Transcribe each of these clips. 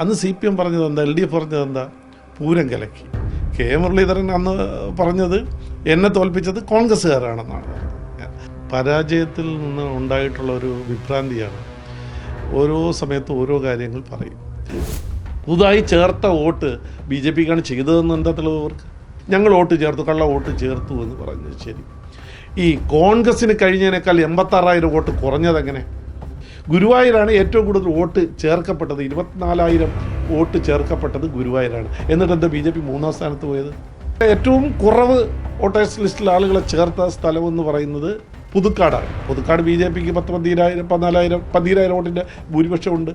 അന്ന് C P M പറഞ്ഞത് എന്താ? എൽ ഡി എഫ് പറഞ്ഞത് എന്താ? പൂരം കലക്കി. കെ മുരളീധരൻ അന്ന് പറഞ്ഞത് എന്നെ തോൽപ്പിച്ചത് കോൺഗ്രസ്സുകാരാണെന്നാണ്. പരാജയത്തിൽ നിന്ന് ഉണ്ടായിട്ടുള്ള ഒരു വിഭ്രാന്തിയാണ് ഓരോ സമയത്തും ഓരോ കാര്യങ്ങൾ പറയും. പുതുതായി ചേർത്ത വോട്ട് ബി ജെ പിക്കാണ് ചെയ്തതെന്ന് എന്താ അവർക്ക്? ഞങ്ങൾ വോട്ട് ചേർത്തു കള്ള വോട്ട് ചേർത്തു എന്ന് പറഞ്ഞു ശരി. ഈ കോൺഗ്രസ്സിന് കഴിഞ്ഞതിനേക്കാൾ എൺപത്താറായിരം വോട്ട് കുറഞ്ഞതെങ്ങനെ? ഗുരുവായൂരാണ് ഏറ്റവും കൂടുതൽ വോട്ട് ചേർക്കപ്പെട്ടത്. ഇരുപത്തിനാലായിരം വോട്ട് ചേർക്കപ്പെട്ടത് ഗുരുവായൂരാണ്. എന്നിട്ട് എന്താ ബി ജെ പി മൂന്നാം സ്ഥാനത്ത് പോയത്? ഏറ്റവും കുറവ് വോട്ടേഴ്സ് ലിസ്റ്റിൽ ആളുകളെ ചേർത്ത സ്ഥലം എന്ന് പറയുന്നത് പുതുക്കാടാണ്. പുതുക്കാട് ബി ജെ പിക്ക് പത്ത് പതിനായിരം പതിനാലായിരം പതിനായിരം വോട്ടിന്റെ ഭൂരിപക്ഷമുണ്ട്.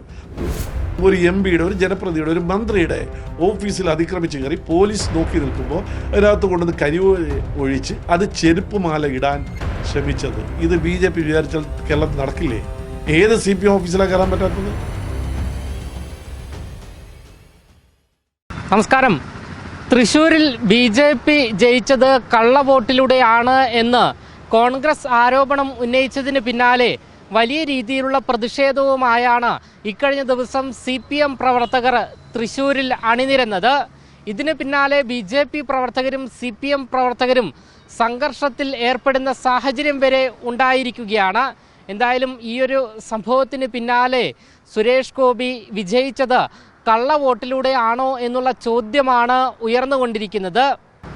ഒരു എം പിയുടെ ഒരു ജനപ്രതിയുടെ ഒരു മന്ത്രിയുടെ ഓഫീസിൽ അതിക്രമിച്ച് കയറി പോലീസ് നോക്കി നിൽക്കുമ്പോൾ അതിനകത്ത് കൊണ്ടുവന്ന് കരിവ് ഒഴിച്ച് അത് ചെരുപ്പ് മാല ഇടാൻ ശ്രമിച്ചത്. ഇത് ബി ജെ പി വിചാരിച്ചാൽ കേരളത്തിൽ നടക്കില്ലേ? ഏത് സി പി എം ഓഫീസിലാണ് കയറാൻ പറ്റാത്തത്? നമസ്കാരം. തൃശൂരിൽ ബി ജെ പി ജയിച്ചത് കള്ളവോട്ടിലൂടെയാണ് എന്ന് കോൺഗ്രസ് ആരോപണം ഉന്നയിച്ചതിന് പിന്നാലെ വലിയ രീതിയിലുള്ള പ്രതിഷേധവുമായാണ് ഇക്കഴിഞ്ഞ ദിവസം സി പി എം പ്രവർത്തകർ തൃശൂരിൽ അണിനിരന്നത്. ഇതിന് പിന്നാലെ ബി ജെ പി പ്രവർത്തകരും സി പി എം പ്രവർത്തകരും സംഘർഷത്തിൽ ഏർപ്പെടുന്ന സാഹചര്യം വരെ ഉണ്ടായിരിക്കുകയാണ്. എന്തായാലും ഈ ഒരു സംഭവത്തിന് പിന്നാലെ സുരേഷ് ഗോപി വിജയിച്ചത് കള്ള വോട്ടിലൂടെയാണോ എന്നുള്ള ചോദ്യമാണ് ഉയർന്നുകൊണ്ടിരിക്കുന്നത്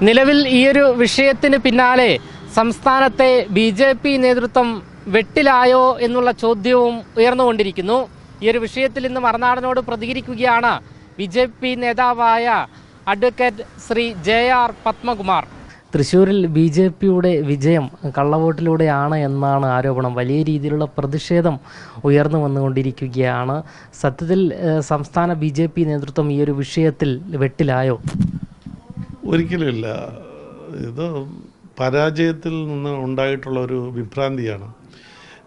നിലവിൽ ഈ ഒരു വിഷയത്തിന് പിന്നാലെ സംസ്ഥാനത്തെ ബി ജെ പി നേതൃത്വം വെട്ടിലായോ എന്നുള്ള ചോദ്യവും ഉയർന്നുകൊണ്ടിരിക്കുന്നു ഈ ഒരു വിഷയത്തിൽ ഇന്ന് മറുനാടനോട് പ്രതികരിക്കുകയാണ് ബി ജെ പി നേതാവായ advocate Shri J R Padmakumar. തൃശ്ശൂരിൽ ബി ജെ പിയുടെ വിജയം കള്ളവോട്ടിലൂടെയാണ് എന്നാണ് ആരോപണം. വലിയ രീതിയിലുള്ള പ്രതിഷേധം ഉയർന്നു വന്നുകൊണ്ടിരിക്കുകയാണ്. സത്യത്തിൽ സംസ്ഥാന ബി ജെ പി നേതൃത്വം ഈ ഒരു വിഷയത്തിൽ വെട്ടിലായോ? ഒരിക്കലുമില്ല ഇത് പരാജയത്തിൽ നിന്ന് ഉണ്ടായിട്ടുള്ള ഒരു വിഭ്രാന്തിയാണ്.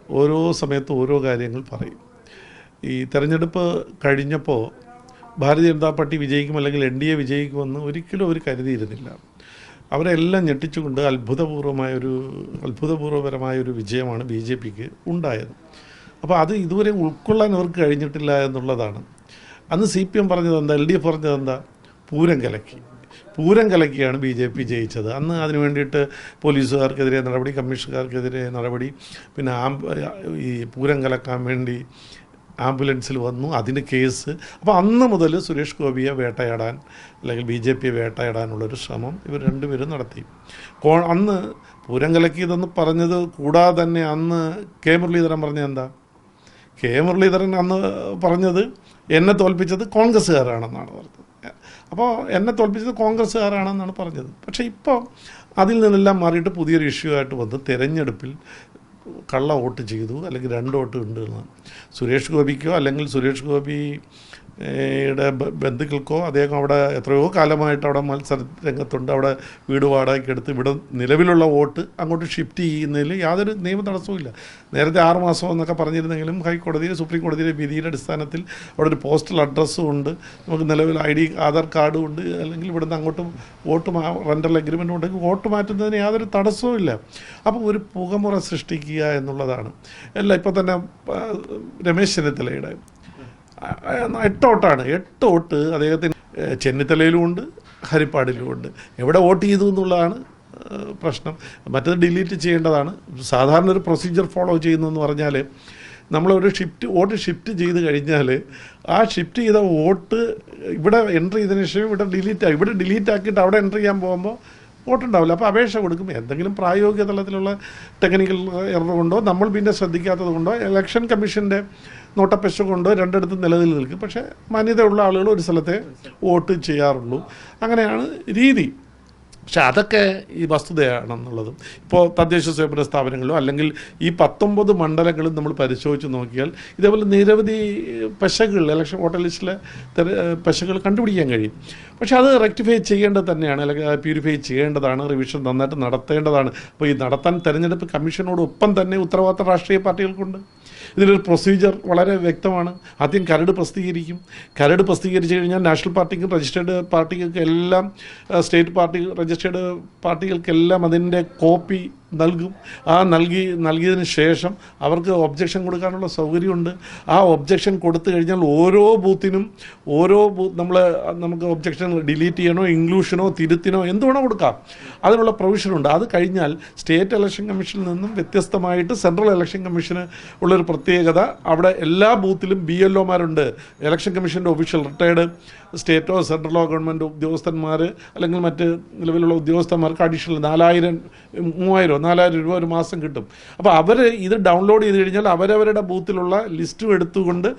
ഓരോ സമയത്തും ഓരോ കാര്യങ്ങൾ പറയും. ഈ തെരഞ്ഞെടുപ്പ് കഴിഞ്ഞപ്പോൾ ഭാരതീയ ജനതാ പാർട്ടി വിജയിക്കും അല്ലെങ്കിൽ എൻ ഡി എ വിജയിക്കുമെന്ന് ഒരിക്കലും അവർ കരുതിയിരുന്നില്ല. അവരെല്ലാം ഞെട്ടിച്ചുകൊണ്ട് അത്ഭുതപൂർവമായ ഒരു അത്ഭുതപൂർവപരമായ ഒരു വിജയമാണ് ബി ജെ പിക്ക് ഉണ്ടായത്. അപ്പോൾ അത് ഇതുവരെ ഉൾക്കൊള്ളാൻ അവർക്ക് കഴിഞ്ഞിട്ടില്ല എന്നുള്ളതാണ്. അന്ന് സി പി എം പറഞ്ഞത് എന്താ എൽ ഡി എഫ് പറഞ്ഞത് എന്താ പൂരം കലക്കി. പൂരം കലക്കിയാണ് ബി ജെ പി ജയിച്ചത്. അന്ന് അതിന് വേണ്ടിയിട്ട് പോലീസുകാർക്കെതിരെ നടപടി കമ്മീഷണർക്കെതിരെ നടപടി പിന്നെ ആ ഈ പൂരം കലക്കാൻ വേണ്ടി ആംബുലൻസിൽ വന്നു അതിന് കേസ്. അപ്പോൾ അന്ന് മുതൽ സുരേഷ് ഗോപിയെ വേട്ടയാടാൻ അല്ലെങ്കിൽ ബി ജെ പിയെ വേട്ടയാടാനുള്ളൊരു ശ്രമം ഇവർ രണ്ടുപേരും നടത്തി. കോ അന്ന് പൂരം കലക്കിയതെന്ന് പറഞ്ഞത് കൂടാതെ തന്നെ അന്ന് കെ മുരളീധരൻ പറഞ്ഞത് എന്താ? കെ മുരളീധരൻ അന്ന് പറഞ്ഞത് എന്നെ തോൽപ്പിച്ചത് കോൺഗ്രസ്സുകാരാണെന്നാണ് പറഞ്ഞത്. അപ്പോൾ എന്നെ തോൽപ്പിച്ചത് കോൺഗ്രസ്സുകാരാണെന്നാണ് പറഞ്ഞത്. പക്ഷേ ഇപ്പോൾ അതിൽ നിന്നെല്ലാം മാറിയിട്ട് പുതിയൊരു ഇഷ്യൂ ആയിട്ട് വന്ന് തെരഞ്ഞെടുപ്പിൽ കള്ള വോട്ട് ചെയ്തു അല്ലെങ്കിൽ രണ്ട് വോട്ട് ഉണ്ട് സുരേഷ് ഗോപിക്കോ അല്ലെങ്കിൽ സുരേഷ് ഗോപി യുടെ ബ- ബന്ധുക്കൾക്കോ അദ്ദേഹം അവിടെ എത്രയോ കാലമായിട്ട് അവിടെ മത്സര രംഗത്തുണ്ട്. അവിടെ വീട് വാടകയ്ക്ക് എടുത്ത് ഇവിടെ നിലവിലുള്ള വോട്ട് അങ്ങോട്ട് ഷിഫ്റ്റ് ചെയ്യുന്നതിൽ യാതൊരു നിയമ തടസ്സവുമില്ല നേരത്തെ ആറ് മാസം എന്നൊക്കെ പറഞ്ഞിരുന്നെങ്കിലും ഹൈക്കോടതിയിൽ സുപ്രീം കോടതിയിലെ വിധിയുടെ അടിസ്ഥാനത്തിൽ അവിടെ ഒരു പോസ്റ്റൽ അഡ്രസ്സും ഉണ്ട്. നമുക്ക് നിലവിൽ ഐ ഡി ആധാർ കാർഡും ഉണ്ട്. അല്ലെങ്കിൽ ഇവിടുന്ന് അങ്ങോട്ട് വോട്ട് റെന്റൽ അഗ്രിമെന്റ് ഉണ്ടെങ്കിൽ വോട്ട് മാറ്റുന്നതിന് യാതൊരു തടസ്സവും ഇല്ല. അപ്പോൾ ഒരു പുകമുറ സൃഷ്ടിക്കുക എന്നുള്ളതാണ്. അല്ല ഇപ്പോൾ തന്നെ രമേശ് ചെന്നിത്തലയുടെ എട്ടോട്ടാണ് എട്ട് വോട്ട് അദ്ദേഹത്തിന് ഹരിപ്പാടിലും ഉണ്ട്. എവിടെ വോട്ട് ചെയ്തു എന്നുള്ളതാണ് പ്രശ്നം. മറ്റത് ഡിലീറ്റ് ചെയ്യേണ്ടതാണ്. സാധാരണ ഒരു പ്രൊസീജിയർ ഫോളോ ചെയ്യുന്നതെന്ന് പറഞ്ഞാൽ നമ്മളൊരു ഷിഫ്റ്റ് വോട്ട് ഷിഫ്റ്റ് ചെയ്ത് കഴിഞ്ഞാൽ ആ ഷിഫ്റ്റ് ചെയ്ത വോട്ട് ഇവിടെ എന്റർ ചെയ്തതിന് ശേഷം ഇവിടെ ഡിലീറ്റ് ആയി ഇവിടെ ഡിലീറ്റ് ആക്കിയിട്ട് അവിടെ എന്റർ ചെയ്യാൻ പോകുമ്പോൾ വോട്ടുണ്ടാവില്ല അപ്പോൾ അപേക്ഷ കൊടുക്കും. എന്തെങ്കിലും പ്രായോഗിക തലത്തിലുള്ള ടെക്നിക്കൽ എറർ കൊണ്ടോ നമ്മൾ പിന്നെ ശ്രദ്ധിക്കാത്തത് കൊണ്ടോ ഇലക്ഷൻ കമ്മീഷന്റെ നോട്ടപ്പശ കൊണ്ടോ രണ്ടിടത്തും നിലനിൽ നിൽക്കും. പക്ഷേ മാന്യതയുള്ള ആളുകൾ ഒരു സ്ഥലത്തെ വോട്ട് ചെയ്യാറുള്ളൂ. അങ്ങനെയാണ് രീതി. പക്ഷെ അതൊക്കെ ഈ വസ്തുതയാണെന്നുള്ളതും. ഇപ്പോൾ തദ്ദേശ സ്വയംഭരണ സ്ഥാപനങ്ങളിലും അല്ലെങ്കിൽ ഈ പത്തൊമ്പത് മണ്ഡലങ്ങളും നമ്മൾ പരിശോധിച്ച് നോക്കിയാൽ ഇതേപോലെ നിരവധി പശകൾ ഇലക്ഷൻ വോട്ടർ ലിസ്റ്റിലെ പശകൾ കണ്ടുപിടിക്കാൻ കഴിയും. പക്ഷെ അത് റെക്ടിഫൈ ചെയ്യേണ്ടത് തന്നെയാണ് അല്ലെങ്കിൽ പ്യൂരിഫൈ ചെയ്യേണ്ടതാണ് റിവിഷൻ നന്നായിട്ട് നടത്തേണ്ടതാണ്. അപ്പോൾ ഈ നടത്താൻ തെരഞ്ഞെടുപ്പ് കമ്മീഷനോടൊപ്പം തന്നെ ഉത്തരവാദിത്ത രാഷ്ട്രീയ പാർട്ടികൾക്കുണ്ട്. ഇതിലൊരു പ്രൊസീജിയർ വളരെ വ്യക്തമാണ്. ആദ്യം കരട് പ്രസിദ്ധീകരിക്കും. കരട് പ്രസിദ്ധീകരിച്ച് കഴിഞ്ഞാൽ നാഷണൽ പാർട്ടിക്കും രജിസ്റ്റേർഡ് പാർട്ടികൾക്ക് എല്ലാം സ്റ്റേറ്റ് പാർട്ടി രജിസ്റ്റേർഡ് പാർട്ടികൾക്കെല്ലാം അതിന്റെ കോപ്പി നൽകും. ആ നൽകി നൽകിയതിന് ശേഷം അവർക്ക് ഒബ്ജക്ഷൻ കൊടുക്കാനുള്ള സൗകര്യമുണ്ട്. ആ ഒബ്ജക്ഷൻ കൊടുത്തു കഴിഞ്ഞാൽ ഓരോ ബൂത്തിനും ഓരോ നമ്മൾ നമുക്ക് ഒബ്ജക്ഷൻ ഡിലീറ്റ് ചെയ്യണോ ഇൻക്ലൂഷനോ തിരുത്തിനോ എന്ത് വേണോ കൊടുക്കാം. അതിനുള്ള പ്രൊവിഷനുണ്ട് അത് കഴിഞ്ഞാൽ സ്റ്റേറ്റ് ഇലക്ഷൻ കമ്മീഷനിൽ നിന്നും വ്യത്യസ്തമായിട്ട് സെൻട്രൽ ഇലക്ഷൻ കമ്മീഷന് ഉള്ളൊരു പ്രത്യേകത. അവിടെ എല്ലാ ബൂത്തിലും ബി എൽ ഒമാരുണ്ട് ഇലക്ഷൻ കമ്മീഷന്റെ ഒഫീഷ്യൽ റിട്ടയർഡ് സ്റ്റേറ്റോ സെൻട്രലോ ഗവൺമെന്റ് ഉദ്യോഗസ്ഥന്മാർ അല്ലെങ്കിൽ മറ്റ് നിലവിലുള്ള ഉദ്യോഗസ്ഥന്മാർക്ക് അഡീഷണൽ നാലായിരം മൂവായിരം നാലായിരം രൂപ ഒരു മാസം കിട്ടും. അപ്പോൾ അവർ ഇത് ഡൗൺലോഡ് ചെയ്ത് കഴിഞ്ഞാൽ അവരവരുടെ ബൂത്തിലുള്ള ലിസ്റ്റും എടുത്തുകൊണ്ട്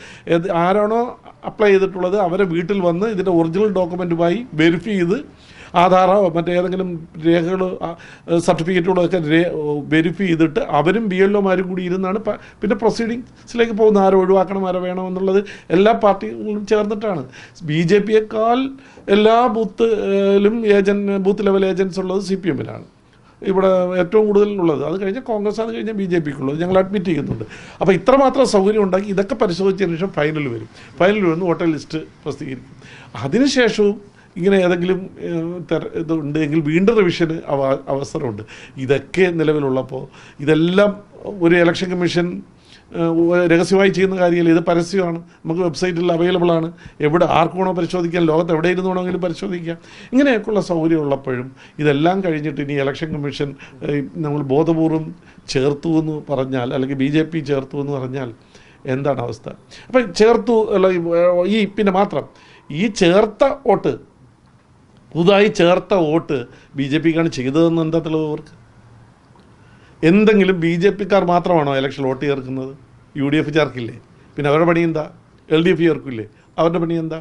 ആരാണോ അപ്ലൈ ചെയ്തിട്ടുള്ളത് അവരെ വീട്ടിൽ വന്ന് ഇതിന്റെ ഒറിജിനൽ ഡോക്യുമെന്റുമായി വെരിഫൈ ചെയ്ത് ആധാറോ മറ്റേതെങ്കിലും രേഖകളോ സർട്ടിഫിക്കറ്റുകളോ ഒക്കെ വെരിഫൈ ചെയ്തിട്ട് അവരും ബി എൽ ഒമാരും കൂടി ഇരുന്നാണ് പിന്നെ പ്രൊസീഡിങ്സിലേക്ക് പോകുന്നത് ആരോ ഒഴിവാക്കണം ആരോ വേണമെന്നുള്ളത് എല്ലാ പാർട്ടികളും ചേർന്നിട്ടാണ്. ബി ജെ പിയേക്കാൾ എല്ലാ ബൂത്തിലും ഏജൻ ബൂത്ത് ലെവൽ ഏജൻസ് ഉള്ളത് സി പി എമ്മിലാണ് ഇവിടെ ഏറ്റവും കൂടുതൽ ഉള്ളത് അത് കഴിഞ്ഞാൽ കോൺഗ്രസ് അത് കഴിഞ്ഞാൽ ബി ജെ പിക്കുള്ളത്. ഞങ്ങൾ അഡ്മിറ്റ് ചെയ്യുന്നുണ്ട്. അപ്പോൾ ഇത്രമാത്രം സൗകര്യം ഉണ്ടാക്കി ഇതൊക്കെ പരിശോധിച്ചതിന് ശേഷം ഫൈനൽ വരും. ഫൈനൽ വന്ന് വോട്ടർ ലിസ്റ്റ് പ്രസിദ്ധീകരിക്കും. അതിനുശേഷവും ഇങ്ങനെ ഏതെങ്കിലും ഇതുണ്ട് എങ്കിൽ വീണ്ടും റിവിഷന് അവ അവസരമുണ്ട്. ഇതൊക്കെ നിലവിലുള്ളപ്പോൾ ഇതെല്ലാം ഒരു ഇലക്ഷൻ കമ്മീഷൻ രഹസ്യമായി ചെയ്യുന്ന കാര്യമില്ല. ഇത് പരസ്യമാണ്. നമുക്ക് വെബ്സൈറ്റിൽ അവൈലബിൾ ആണ്. എവിടെ ആർക്ക് വേണോ പരിശോധിക്കാം. ലോകത്ത് എവിടെ ഇരുന്ന് വേണമെങ്കിലും പരിശോധിക്കാം. ഇങ്ങനെയൊക്കെയുള്ള സൗകര്യം ഉള്ളപ്പോഴും ഇതെല്ലാം കഴിഞ്ഞിട്ട് ഇനി ഇലക്ഷൻ കമ്മീഷൻ നമ്മൾ ബോധപൂർവം ചേർത്തു എന്ന് പറഞ്ഞാൽ അല്ലെങ്കിൽ ബി ജെ പി ചേർത്തു എന്ന് പറഞ്ഞാൽ എന്താണ് അവസ്ഥ? അപ്പം ചേർത്തു അല്ല ഈ പിന്നെ മാത്രം ഈ ചേർത്ത വോട്ട് പുതുതായി ചേർത്ത വോട്ട് ബി ജെ പിക്കാണ് ചെയ്തതെന്ന് എന്താ തെളിവ് അവർക്ക്? എന്തെങ്കിലും ബി ജെ പിക്കാർ മാത്രമാണോ ഇലക്ഷൻ വോട്ട് ചേർക്കുന്നത്? യു ഡി എഫ് ചേർക്കില്ലേ പിന്നെ അവരുടെ പണി എന്താ? എൽ ഡി എഫ് ചേർക്കില്ലേ അവരുടെ പണി എന്താ?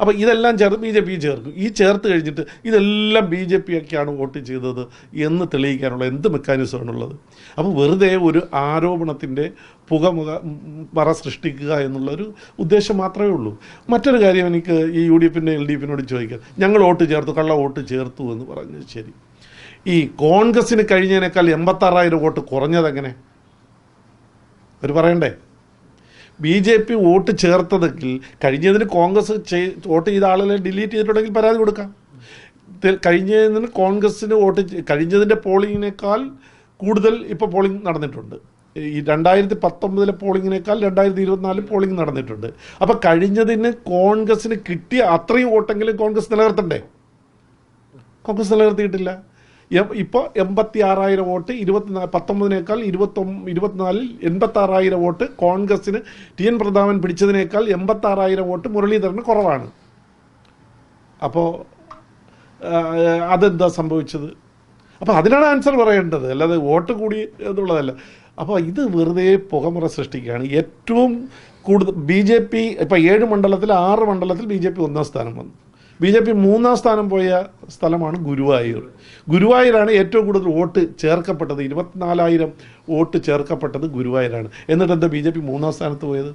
അപ്പോൾ ഇതെല്ലാം ചേർത്ത് ബി ജെ പി ചേർക്കും. ഈ ചേർത്ത് കഴിഞ്ഞിട്ട് ഇതെല്ലാം ബി ജെ പി ഒക്കെയാണ് വോട്ട് ചെയ്തത് എന്ന് തെളിയിക്കാനുള്ള എന്ത് മെക്കാനിസമാണുള്ളത്? അപ്പോൾ വെറുതെ ഒരു ആരോപണത്തിന്റെ പുകമുഖ മറ സൃഷ്ടിക്കുക എന്നുള്ളൊരു ഉദ്ദേശം മാത്രമേ ഉള്ളൂ. മറ്റൊരു കാര്യം എനിക്ക് ഈ യു ഡി എഫിന്റെ എൽ ഡി എഫിനോട് ചോദിക്കാം. ഞങ്ങൾ വോട്ട് ചേർത്തു കള്ള വോട്ട് ചേർത്തു എന്ന് പറഞ്ഞു ശരി. ഈ കോൺഗ്രസിന് കഴിഞ്ഞതിനേക്കാൾ എൺപത്താറായിരം വോട്ട് കുറഞ്ഞതെങ്ങനെ? അവർ പറയണ്ടേ? ബി ജെ പി വോട്ട് ചേർത്തതെങ്കിൽ കഴിഞ്ഞതിന് കോൺഗ്രസ് വോട്ട് ചെയ്ത ആളുകളെ ഡിലീറ്റ് ചെയ്തിട്ടുണ്ടെങ്കിൽ പരാതി കൊടുക്കാം. കഴിഞ്ഞതിന് കോൺഗ്രസിന് വോട്ട് കഴിഞ്ഞതിന്റെ പോളിങ്ങിനേക്കാൾ കൂടുതൽ ഇപ്പോൾ പോളിംഗ് നടന്നിട്ടുണ്ട്. ഈ രണ്ടായിരത്തി പത്തൊമ്പതിലെ പോളിങ്ങിനേക്കാൾ രണ്ടായിരത്തി ഇരുപത്തിനാലിൽ പോളിംഗ് നടന്നിട്ടുണ്ട്. അപ്പോൾ കഴിഞ്ഞതിന് കോൺഗ്രസിന് കിട്ടിയ അത്രയും വോട്ടെങ്കിലും കോൺഗ്രസ് നിലനിർത്തണ്ടേ? കോൺഗ്രസ് നിലനിർത്തിയിട്ടില്ല. ഇപ്പോൾ എൺപത്തി ആറായിരം വോട്ട് ഇരുപത്തിനാ പത്തൊമ്പതിനേക്കാൾ ഇരുപത്തൊമ്പ ഇരുപത്തിനാലിൽ എൺപത്തി ആറായിരം വോട്ട് കോൺഗ്രസിന് ടി എൻ പ്രതാപൻ പിടിച്ചതിനേക്കാൾ എൺപത്തി ആറായിരം വോട്ട് മുരളീധരന് കുറവാണ്. അപ്പോൾ അതെന്താ സംഭവിച്ചത്? അപ്പോൾ അതിനാണ് ആൻസർ പറയേണ്ടത്. അല്ലാതെ വോട്ട് കൂടി എന്നുള്ളതല്ല. അപ്പോൾ ഇത് വെറുതെ പുകമുറ സൃഷ്ടിക്കുകയാണ്. ഏറ്റവും കൂടുതൽ ബി ജെ പി ഇപ്പോൾ ഏഴ് മണ്ഡലത്തിൽ ആറ് മണ്ഡലത്തിൽ ബി ജെ പി ഒന്നാം സ്ഥാനം വന്നു. ബി ജെ പി മൂന്നാം സ്ഥാനം പോയ സ്ഥലമാണ് ഗുരുവായൂർ. ഗുരുവായൂരാണ് ഏറ്റവും കൂടുതൽ വോട്ട് ചേർക്കപ്പെട്ടത്. ഇരുപത്തിനാലായിരം വോട്ട് ചേർക്കപ്പെട്ടത് ഗുരുവായൂരാണ്. എന്നിട്ട് എന്താ ബി ജെ പി മൂന്നാം സ്ഥാനത്ത് പോയത്?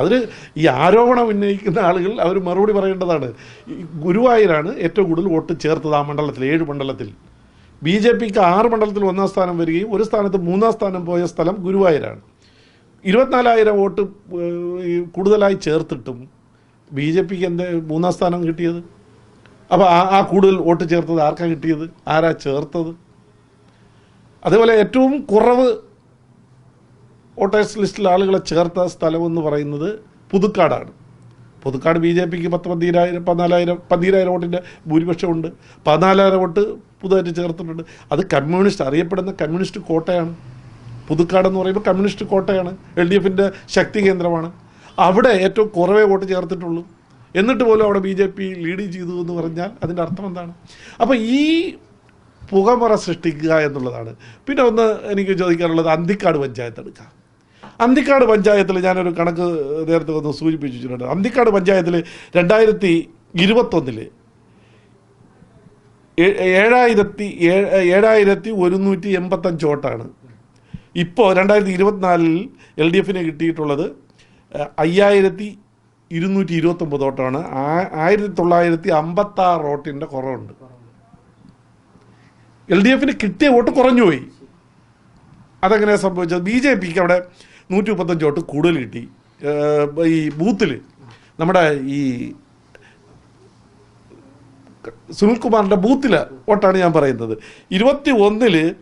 അതിൽ ഈ ആരോപണം ഉന്നയിക്കുന്ന ആളുകൾ അവർ മറുപടി പറയേണ്ടതാണ്. ഗുരുവായൂരാണ് ഏറ്റവും കൂടുതൽ വോട്ട് ചേർത്തത് ആ മണ്ഡലത്തിൽ ഏഴ് മണ്ഡലത്തിൽ. ബി ജെ പിക്ക് ആറ് മണ്ഡലത്തിൽ ഒന്നാം സ്ഥാനം വരികയും ഒരു സ്ഥാനത്ത് മൂന്നാം സ്ഥാനം പോയ സ്ഥലം ഗുരുവായൂരാണ്. ഇരുപത്തിനാലായിരം വോട്ട് കൂടുതലായി ചേർത്തിട്ടും ബി ജെ പിക്ക് എന്താ മൂന്നാം സ്ഥാനം കിട്ടിയത്? അപ്പോൾ ആ ആ കൂടുതൽ വോട്ട് ചേർത്തത് ആർക്കാണ് കിട്ടിയത്? ആരാ ചേർത്തത്? അതേപോലെ ഏറ്റവും കുറവ് വോട്ടേഴ്സ് ലിസ്റ്റിൽ ആളുകളെ ചേർത്ത സ്ഥലം എന്ന് പറയുന്നത് പുതുക്കാടാണ്. പുതുക്കാട് ബി ജെ പിക്ക് പത്ത് പതിനായിരം പതിനാലായിരം പതിനായിരം വോട്ടിന്റെ ഭൂരിപക്ഷമുണ്ട്. പതിനാലായിരം വോട്ട് പുതുതായിട്ട് ചേർത്തിട്ടുണ്ട്. അത് കമ്മ്യൂണിസ്റ്റ് അറിയപ്പെടുന്ന കമ്മ്യൂണിസ്റ്റ് കോട്ടയാണ്. പുതുക്കാട് എന്ന് പറയുമ്പോൾ കമ്മ്യൂണിസ്റ്റ് കോട്ടയാണ്. എൽ ഡി എഫിന്റെ ശക്തി കേന്ദ്രമാണ്. അവിടെ ഏറ്റവും കുറവേ വോട്ട് ചേർത്തിട്ടുള്ളൂ. എന്നിട്ട് പോലും അവിടെ ബി ജെ പി ലീഡ് ചെയ്തു എന്ന് പറഞ്ഞാൽ അതിന്റെ അർത്ഥം എന്താണ്? അപ്പോൾ ഈ പുകമറ സൃഷ്ടിക്കുക എന്നുള്ളതാണ്. പിന്നെ ഒന്ന് എനിക്ക് ചോദിക്കാനുള്ളത് അന്തിക്കാട് പഞ്ചായത്ത് എടുക്കാം. അന്തിക്കാട് പഞ്ചായത്തിൽ ഞാനൊരു കണക്ക് നേരത്തെ ഒന്ന് സൂചിപ്പിച്ചിട്ടുണ്ട്. അന്തിക്കാട് പഞ്ചായത്തിൽ രണ്ടായിരത്തി ഇരുപത്തൊന്നിൽ ഏ- ഏഴായിരത്തി ഏഴായിരത്തി ഒരുന്നൂറ്റി എൺപത്തഞ്ച് വോട്ടാണ്. ഇപ്പോൾ രണ്ടായിരത്തി ഇരുപത്തിനാലിൽ എൽ ഡി എഫിന് കിട്ടിയിട്ടുള്ളത് അയ്യായിരത്തി ഇരുന്നൂറ്റി ഇരുപത്തൊമ്പത് ആ- ആയിരത്തി തൊള്ളായിരത്തി അമ്പത്താറ് വോട്ടിന്റെ കുറവുണ്ട്. എൽ ഡി എഫിന് കിട്ടിയ വോട്ട് കുറഞ്ഞുപോയി അതെങ്ങനെ സംഭവിച്ചത്? ബി ജെ പിക്ക് അവിടെ നൂറ്റി മുപ്പത്തഞ്ച് വോട്ട് കൂടുതൽ കിട്ടി. ഈ ബൂത്തിൽ നമ്മുടെ ഈ സുനിൽകുമാറിന്റെ ബൂത്തിലെ വോട്ടാണ് ഞാൻ പറയുന്നത്. ഇരുപത്തി ഒന്നിൽ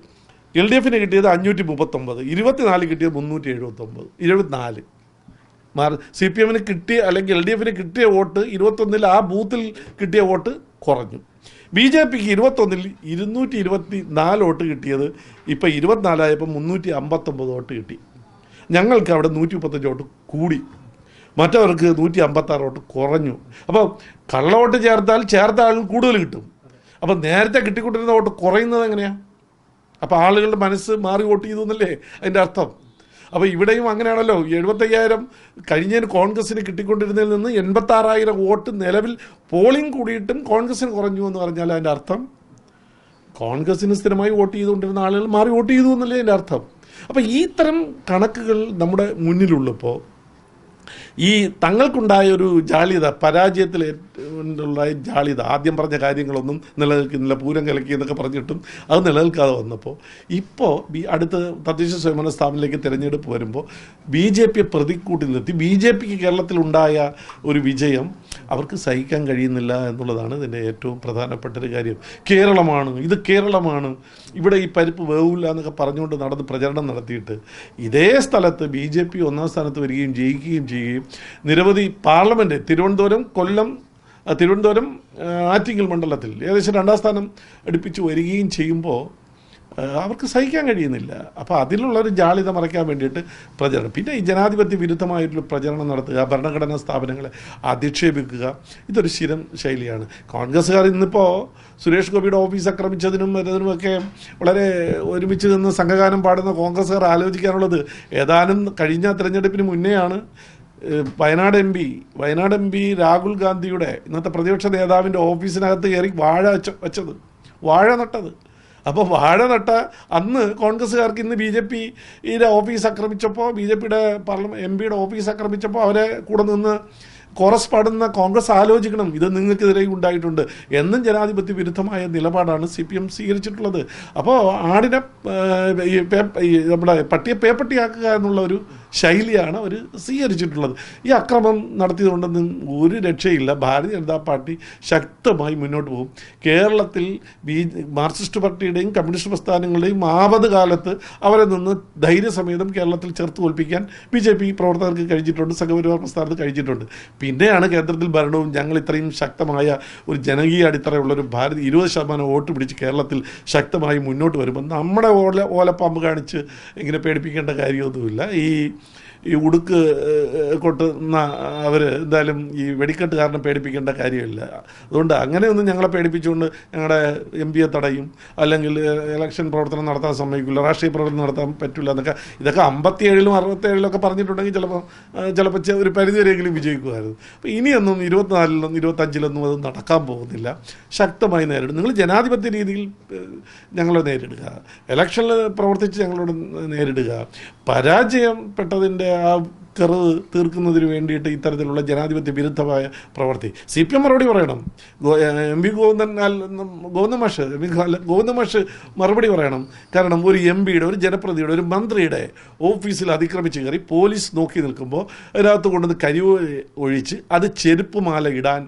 എൽ ഡി എഫിന് കിട്ടിയത് അഞ്ഞൂറ്റി മുപ്പത്തൊമ്പത് ഇരുപത്തിനാല് കിട്ടിയത് മുന്നൂറ്റി എഴുപത്തൊമ്പത് ഇരുപത്തിനാല്. മാറി. സി പി എമ്മിന് കിട്ടിയ അല്ലെങ്കിൽ എൽ ഡി എഫിന് കിട്ടിയ വോട്ട് ഇരുപത്തൊന്നിൽ ആ ബൂത്തിൽ കിട്ടിയ വോട്ട് കുറഞ്ഞു. ബി ജെ പിക്ക് ഇരുപത്തൊന്നിൽ ഇരുന്നൂറ്റി ഇരുപത്തി നാല് വോട്ട് കിട്ടിയത് ഇപ്പം ഇരുപത്തിനാലായപ്പോൾ മുന്നൂറ്റി അമ്പത്തൊമ്പത് വോട്ട് കിട്ടി. ഞങ്ങൾക്ക് അവിടെ നൂറ്റി മുപ്പത്തഞ്ച് വോട്ട് കൂടി. മറ്റവർക്ക് നൂറ്റി അമ്പത്താറ് വോട്ട് കുറഞ്ഞു. അപ്പോൾ കള്ള വോട്ട് ചേർത്താൽ ചേർത്ത ആൾ കൂടുതൽ കിട്ടും. അപ്പോൾ നേരത്തെ കിട്ടിക്കൊണ്ടിരുന്ന വോട്ട് കുറയുന്നത് എങ്ങനെയാണ് അപ്പോൾ ആളുകളുടെ മനസ്സ് മാറി വോട്ട് ചെയ്തു എന്നല്ലേ അതിന്റെ അർത്ഥം? അപ്പോൾ ഇവിടെയും അങ്ങനെയാണല്ലോ. എഴുപത്തയ്യായിരം കഴിഞ്ഞതിന് കോൺഗ്രസിന് കിട്ടിക്കൊണ്ടിരുന്നതിൽ നിന്ന് എൺപത്താറായിരം വോട്ട് നിലവിൽ പോളിംഗ് കൂടിയിട്ടും കോൺഗ്രസിന് കുറഞ്ഞു എന്ന് പറഞ്ഞാൽ അതിന്റെ അർത്ഥം? കോൺഗ്രസിന് സ്ഥിരമായി വോട്ട് ചെയ്തുകൊണ്ടിരുന്ന ആളുകൾ മാറി വോട്ട് ചെയ്തു എന്നല്ലേ അതിന്റെ അർത്ഥം? അപ്പോൾ ഈ തരം കണക്കുകൾ നമ്മുടെ മുന്നിലുള്ളപ്പോൾ ഈ തങ്ങൾക്കുണ്ടായ ഒരു ജാളിത പരാജയത്തിൽ ഉണ്ടായ ജാളിത ആദ്യം പറഞ്ഞ കാര്യങ്ങളൊന്നും നിലനിൽക്കുന്നില്ല പൂരം കലക്കി എന്നൊക്കെ പറഞ്ഞിട്ടും അത് നിലനിൽക്കാതെ വന്നപ്പോൾ ഇപ്പോൾ ബി അടുത്ത തദ്ദേശ സ്വയംഭരണ സ്ഥാപനത്തിലേക്ക് തിരഞ്ഞെടുപ്പ് വരുമ്പോൾ ബി ജെ പിയെ പ്രതിക്കൂട്ടി നിർത്തി. ബി ജെ പിക്ക് കേരളത്തിലുണ്ടായ ഒരു വിജയം അവർക്ക് സഹിക്കാൻ കഴിയുന്നില്ല എന്നുള്ളതാണ് ഇതിന്റെ ഏറ്റവും പ്രധാനപ്പെട്ട ഒരു കാര്യം. കേരളമാണ് ഇത് കേരളമാണ്. ഇവിടെ ഈ പരിപ്പ് വേവില്ല എന്നൊക്കെ പറഞ്ഞുകൊണ്ട് നടന്ന് പ്രചരണം നടത്തിയിട്ട് ഇതേ സ്ഥലത്ത് ബി ജെ പി ഒന്നാം സ്ഥാനത്ത് വരികയും ജയിക്കുകയും ചെയ്യുകയും നിരവധി പാർലമെന്റ് തിരുവനന്തപുരം കൊല്ലം തിരുവനന്തപുരം ആറ്റിങ്ങൽ മണ്ഡലത്തിൽ ഏകദേശം രണ്ടാം സ്ഥാനം അടുപ്പിച്ച് വരികയും ചെയ്യുമ്പോൾ അവർക്ക് സഹിക്കാൻ കഴിയുന്നില്ല. അപ്പോൾ അതിലുള്ള ഒരു ജാളിത മറയ്ക്കാൻ വേണ്ടിയിട്ട് പ്രചരണം. പിന്നെ ഈ ജനാധിപത്യ വിരുദ്ധമായിട്ടുള്ള പ്രചരണം നടത്തുക ഭരണഘടനാ സ്ഥാപനങ്ങളെ അധിക്ഷേപിക്കുക ഇതൊരു സ്ഥിരം ശൈലിയാണ്. കോൺഗ്രസ്സുകാർ ഇന്നിപ്പോൾ സുരേഷ് ഗോപിയുടെ ഓഫീസ് ആക്രമിച്ചതിനും വരുന്നതിനുമൊക്കെ വളരെ ഒരുമിച്ച് നിന്ന് സംഘഗാനം പാടുന്ന കോൺഗ്രസ്സുകാർ ആലോചിക്കാനുള്ളത് ഏതാനും കഴിഞ്ഞ തിരഞ്ഞെടുപ്പിന് മുന്നെയാണ്. Wayanad M P Wayanad M P Rahul ഗാന്ധിയുടെ ഇന്നത്തെ പ്രതിപക്ഷ നേതാവിന്റെ ഓഫീസിനകത്ത് കയറി വാഴ വെച്ച വെച്ചത്. വാഴ നട്ടത്. അപ്പോൾ വാഴ നട്ട അന്ന് കോൺഗ്രസ്സുകാർക്ക് ഇന്ന് ബി ജെ പിയുടെ ഓഫീസ് ആക്രമിച്ചപ്പോൾ ബി ജെ പിയുടെ പാർലമെന്റ് എം പിയുടെ ഓഫീസ് ആക്രമിച്ചപ്പോൾ അവരെ കൂടെ നിന്ന് കോറസ് പാടുന്ന കോൺഗ്രസ് ആലോചിക്കണം. ഇത് നിങ്ങൾക്കെതിരെ ഉണ്ടായിട്ടുണ്ട്. എന്നും ജനാധിപത്യ വിരുദ്ധമായ നിലപാടാണ് സി പി എം സ്വീകരിച്ചിട്ടുള്ളത്. അപ്പോൾ ആടിനെ നമ്മുടെ പട്ടിയെ പേപ്പട്ടിയാക്കുക എന്നുള്ള ഒരു ശൈലിയാണ് അവർ സ്വീകരിച്ചിട്ടുള്ളത്. ഈ അക്രമം നടത്തിയതുകൊണ്ടൊന്നും ഒരു രക്ഷയില്ല. ഭാരതീയ ജനതാ പാർട്ടി ശക്തമായി മുന്നോട്ട് പോകും. കേരളത്തിൽ ബി മാർക്സിസ്റ്റ് പാർട്ടിയുടെയും കമ്മ്യൂണിസ്റ്റ് പ്രസ്ഥാനങ്ങളുടെയും ആപത് കാലത്ത് അവരെ നിന്ന് ധൈര്യസമേതം കേരളത്തിൽ ചേർത്ത് തോൽപ്പിക്കാൻ ബി ജെ പി പ്രവർത്തകർക്ക് കഴിഞ്ഞിട്ടുണ്ട്. സംഘപരിവാർ പ്രസ്ഥാനത്ത് കഴിഞ്ഞിട്ടുണ്ട്. പിന്നെയാണ് കേന്ദ്രത്തിൽ ഭരണവും ഞങ്ങൾ ഇത്രയും ശക്തമായ ഒരു ജനകീയ അടിത്തറയുള്ള ഒരു ഭാരത് ഇരുപത് ശതമാനം വോട്ട് പിടിച്ച് കേരളത്തിൽ ശക്തമായി മുന്നോട്ട് വരുമ്പോൾ നമ്മുടെ ഓല ഓലപ്പാമ്പ് കാണിച്ച് ഇങ്ങനെ പേടിപ്പിക്കേണ്ട കാര്യമൊന്നുമില്ല. ഈ ഈ ഉടുക്ക് കൊട്ടുന്ന അവർ എന്തായാലും ഈ വെടിക്കെട്ടുകാരനെ പേടിപ്പിക്കേണ്ട കാര്യമില്ല. അതുകൊണ്ട് അങ്ങനെയൊന്നും ഞങ്ങളെ പേടിപ്പിച്ചുകൊണ്ട് ഞങ്ങളുടെ എം പിയെ തടയും. അല്ലെങ്കിൽ ഇലക്ഷൻ പ്രവർത്തനം നടത്താൻ സമ്മതിക്കില്ല. രാഷ്ട്രീയ പ്രവർത്തനം നടത്താൻ പറ്റില്ല എന്നൊക്കെ. ഇതൊക്കെ അമ്പത്തിയേഴിലും അറുപത്തേഴിലും ഒക്കെ പറഞ്ഞിട്ടുണ്ടെങ്കിൽ ചിലപ്പോൾ ചിലപ്പോൾ ഒരു പരിധിവരെയെങ്കിലും വിജയിക്കുമായിരുന്നു. അപ്പോൾ ഇനിയൊന്നും ഇരുപത്തിനാലിലൊന്നും ഇരുപത്തഞ്ചിലൊന്നും അത് നടക്കാൻ പോകുന്നില്ല. ശക്തമായി നേരിടും. നിങ്ങൾ ജനാധിപത്യ രീതിയിൽ ഞങ്ങളെ നേരിടുക. ഇലക്ഷനിൽ പ്രവർത്തിച്ച് ഞങ്ങളോട് നേരിടുക. പരാജയപ്പെട്ടതിന്റെ ആ കെറവ് തീർക്കുന്നതിന് വേണ്ടിയിട്ട് ഇത്തരത്തിലുള്ള ജനാധിപത്യ വിരുദ്ധമായ പ്രവൃത്തി സി പി എം മറുപടി പറയണം. എം പി ഗോവിന്ദൻ ഗോവിന്ദ മാഷ് എം പി ഗോവിന്ദ മാഷ് മറുപടി പറയണം. കാരണം ഒരു എം പിയുടെ ഒരു ജനപ്രതിയുടെ ഒരു മന്ത്രിയുടെ ഓഫീസിൽ അതിക്രമിച്ച് കയറി പോലീസ് നോക്കി നിൽക്കുമ്പോൾ അതിനകത്ത് കൊണ്ടുവന്ന് കരിവ് ഒഴിച്ച് അത് ചെരുപ്പ് മാല ഇടാൻ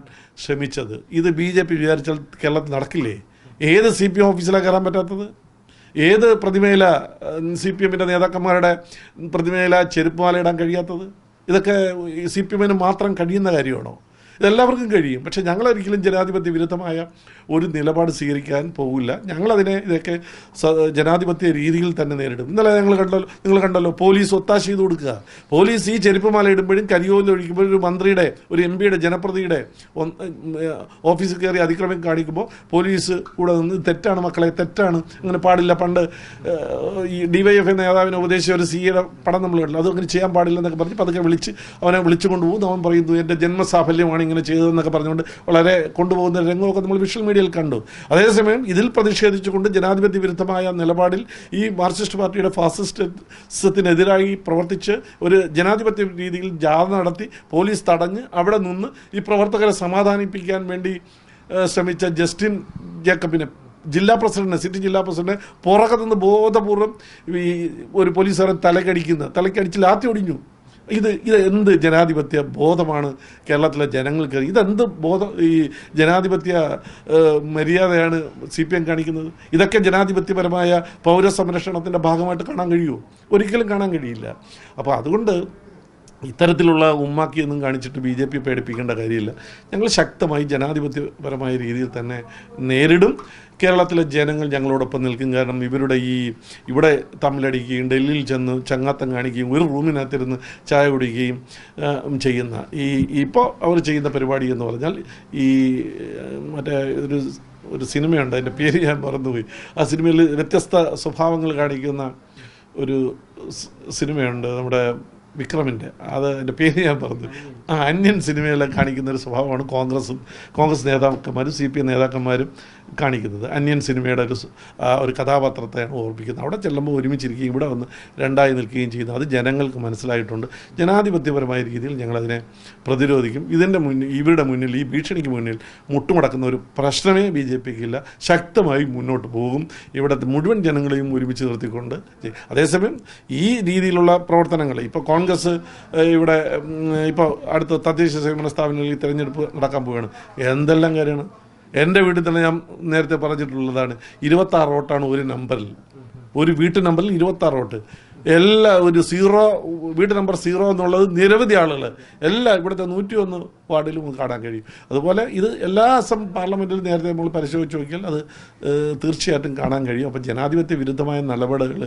ശ്രമിച്ചത്. ഇത് ബി ജെ പി വിചാരിച്ചാൽ കേരളത്തിൽ നടക്കില്ലേ? ഏത് സി പി എം ഓഫീസിലാണ് കയറാൻ പറ്റാത്തത്? ഏത് പ്രതിമയില സി പി എമ്മിന്റെ നേതാക്കന്മാരുടെ പ്രതിമയില ചെരുപ്പ് മാല ഇടാൻ കഴിയാത്തത്? ഇതൊക്കെ സി പി എമ്മിന് മാത്രം കഴിയുന്ന കാര്യമാണോ? ഇതെല്ലാവർക്കും കഴിയും. പക്ഷേ ഞങ്ങളൊരിക്കലും ജനാധിപത്യ വിരുദ്ധമായ ഒരു നിലപാട് സ്വീകരിക്കാൻ പോകില്ല ഞങ്ങളതിനെ ഇതൊക്കെ ജനാധിപത്യ രീതിയിൽ തന്നെ നേരിടും. ഇന്നലെ ഞങ്ങൾ കണ്ടല്ലോ നിങ്ങൾ കണ്ടല്ലോ പോലീസ് ഒത്താശ ചെയ്ത് കൊടുക്കുക. പോലീസ് ഈ ചെരുപ്പുമാല ഇടുമ്പോഴും കരിയോലിൽ ഒഴിക്കുമ്പോഴും ഒരു മന്ത്രിയുടെ ഒരു എം പിയുടെ ജനപ്രതിയുടെ ഓഫീസിൽ കയറി അതിക്രമം കാണിക്കുമ്പോൾ പോലീസ് കൂടെ നിന്ന് തെറ്റാണ് മക്കളെ തെറ്റാണ് അങ്ങനെ പാടില്ല. പണ്ട് ഈ ഡിവൈഎഫ് നേതാവിനെ ഉപദേശിച്ച ഒരു സിയുടെ പടം നമ്മൾ കണ്ടല്ലോ. അതും അങ്ങനെ ചെയ്യാൻ പാടില്ല എന്നൊക്കെ പറഞ്ഞ് പതുക്കെ വിളിച്ച് അവനെ വിളിച്ചു കൊണ്ടുപോകും അവൻ പറയുന്നു എന്റെ ജന്മസാഫല്യമാണ് ഇങ്ങനെ ചെയ്തതെന്നൊക്കെ പറഞ്ഞുകൊണ്ട് വളരെ കൊണ്ടുപോകുന്ന രംഗമൊക്കെ നമ്മൾ വിഷ്വൽ മീഡിയയിൽ കണ്ടു. അതേസമയം ഇതിൽ പ്രതിഷേധിച്ചുകൊണ്ട് ജനാധിപത്യ വിരുദ്ധമായ നിലപാടിൽ ഈ മാർക്സിസ്റ്റ് പാർട്ടിയുടെ ഫാസിസ്റ്റത്തിനെതിരായി പ്രവർത്തിച്ച് ഒരു ജനാധിപത്യ രീതിയിൽ ജാഥ നടത്തി പോലീസ് തടഞ്ഞ് അവിടെ നിന്ന് ഈ പ്രവർത്തകരെ സമാധാനിപ്പിക്കാൻ വേണ്ടി ശ്രമിച്ച ജസ്റ്റിൻ ജേക്കബിനെ ജില്ലാ പ്രസിഡന്റ് സിറ്റി ജില്ലാ പ്രസിഡന്റ് പുറകെ നിന്ന് ബോധപൂർവം ഈ ഒരു പോലീസുകാരൻ തലക്കടിക്കുന്നത്. തലക്കടിച്ച് ലാത്തി ഒടിഞ്ഞു. ഇത് ഇത് എന്ത് ജനാധിപത്യ ബോധമാണ് കേരളത്തിലെ ജനങ്ങൾക്ക്? ഇതെന്ത് ബോധം? ഈ ജനാധിപത്യ മര്യാദയാണ് സി പി എം കാണിക്കുന്നത്? ഇതൊക്കെ ജനാധിപത്യപരമായ പൗരസംരക്ഷണത്തിന്റെ ഭാഗമായിട്ട് കാണാൻ കഴിയുമോ? ഒരിക്കലും കാണാൻ കഴിയില്ല. അപ്പോൾ അതുകൊണ്ട് ഇത്തരത്തിലുള്ള ഉമ്മാക്കിയൊന്നും കാണിച്ചിട്ട് ബി ജെ പി പേടിപ്പിക്കേണ്ട കാര്യമില്ല. ഞങ്ങൾ ശക്തമായി ജനാധിപത്യപരമായ രീതിയിൽ തന്നെ നേരിടും. കേരളത്തിലെ ജനങ്ങൾ ഞങ്ങളോടൊപ്പം നിൽക്കും. കാരണം ഇവരുടെ ഈ ഇവിടെ തമ്മിലടിക്കുകയും ഡൽഹിയിൽ ചെന്ന് ചങ്ങാത്തം കാണിക്കുകയും ഒരു റൂമിനകത്തിരുന്ന് ചായ കുടിക്കുകയും ചെയ്യുന്ന ഈ ഇപ്പോൾ അവർ ചെയ്യുന്ന പരിപാടി എന്ന് പറഞ്ഞാൽ ഈ മറ്റേ ഒരു ഒരു സിനിമയുണ്ട്. അതിന്റെ പേര് ഞാൻ മറന്നുപോയി. ആ സിനിമയിൽ വ്യത്യസ്ത സ്വഭാവങ്ങൾ കാണിക്കുന്ന ഒരു സിനിമയുണ്ട്. നമ്മുടെ വിക്രമിന്റെ അത് എന്റെ പേര് ഞാൻ പറഞ്ഞു. ആ അന്യൻ സിനിമയിലെ കാണിക്കുന്ന ഒരു സ്വഭാവമാണ് കോൺഗ്രസും കോൺഗ്രസ് നേതാക്കന്മാരും സി പി എം നേതാക്കന്മാരും കാണിക്കുന്നത്. അന്യൻ സിനിമയുടെ ഒരു ഒരു കഥാപാത്രത്തെയാണ് ഓർപ്പിക്കുന്നത് അവിടെ ചെല്ലുമ്പോൾ ഒരുമിച്ചിരിക്കുകയും ഇവിടെ വന്ന് രണ്ടായി നിൽക്കുകയും ചെയ്യുന്നു. അത് ജനങ്ങൾക്ക് മനസ്സിലായിട്ടുണ്ട്. ജനാധിപത്യപരമായ രീതിയിൽ ഞങ്ങളതിനെ പ്രതിരോധിക്കും. ഇതിന്റെ മുന്നിൽ ഇവരുടെ മുന്നിൽ ഈ ഭീഷണിക്ക് മുന്നിൽ മുട്ടുമടക്കുന്ന ഒരു പ്രശ്നമേ ബി ജെ പിക്ക് ഇല്ല ശക്തമായി മുന്നോട്ട് പോകും. ഇവിടുത്തെ മുഴുവൻ ജനങ്ങളെയും ഒരുമിച്ച് നിർത്തിക്കൊണ്ട് അതേസമയം ഈ രീതിയിലുള്ള പ്രവർത്തനങ്ങൾ ഇപ്പോൾ ഏഹ്, ഇവിടെ ഇപ്പോൾ അടുത്ത തദ്ദേശ സ്വയംഭരണ സ്ഥാപനങ്ങളിൽ തിരഞ്ഞെടുപ്പ് നടക്കാൻ പോവുകയാണ്. എന്തെല്ലാം കാര്യമാണ് എന്റെ വീട്ടിൽ തന്നെ ഞാൻ നേരത്തെ പറഞ്ഞിട്ടുള്ളതാണ് ഇരുപത്താറ് വോട്ടാണ് ഒരു നമ്പറിൽ ഒരു വീട്ടു നമ്പറിൽ ഇരുപത്താറ് വോട്ട്. എല്ലാ ഒരു സീറോ വീട് നമ്പർ സീറോ എന്നുള്ളത് നിരവധി ആളുകൾ എല്ലാ ഇവിടുത്തെ നൂറ്റി ഒന്ന് വാർഡിലും കാണാൻ കഴിയും. അതുപോലെ ഇത് എല്ലാ അസം പാർലമെന്റിലും നേരത്തെ നമ്മൾ പരിശോധിച്ച് നോക്കിയാൽ അത് തീർച്ചയായിട്ടും കാണാൻ കഴിയും. അപ്പോൾ ജനാധിപത്യ വിരുദ്ധമായ നിലപാടുകൾ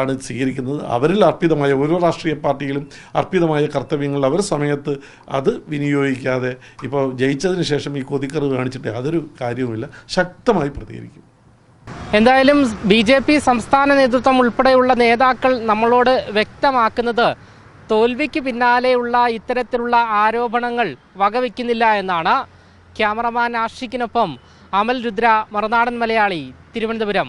ആണ് സ്വീകരിക്കുന്നത്. അവരിൽ അർപ്പിതമായ ഓരോ രാഷ്ട്രീയ പാർട്ടിയിലും അർപ്പിതമായ കർത്തവ്യങ്ങൾ അവർ സമയത്ത് അത് വിനിയോഗിക്കാതെ ഇപ്പോൾ ജയിച്ചതിന് ശേഷം ഈ കൊതിക്കറ് കാണിച്ചിട്ട് യാതൊരു കാര്യവുമില്ല. ശക്തമായി പ്രതികരിക്കും. എന്തായാലും ബി ജെ പി സംസ്ഥാന നേതൃത്വം ഉൾപ്പെടെയുള്ള നേതാക്കൾ നമ്മളോട് വ്യക്തമാക്കുന്നത് തോൽവിക്ക് പിന്നാലെയുള്ള ഇത്തരത്തിലുള്ള ആരോപണങ്ങൾ വകവയ്ക്കുന്നില്ല എന്നാണ് ക്യാമറമാൻ ആഷിക്കിനൊപ്പം അമൽ രുദ്ര മറുനാടൻ മലയാളി തിരുവനന്തപുരം.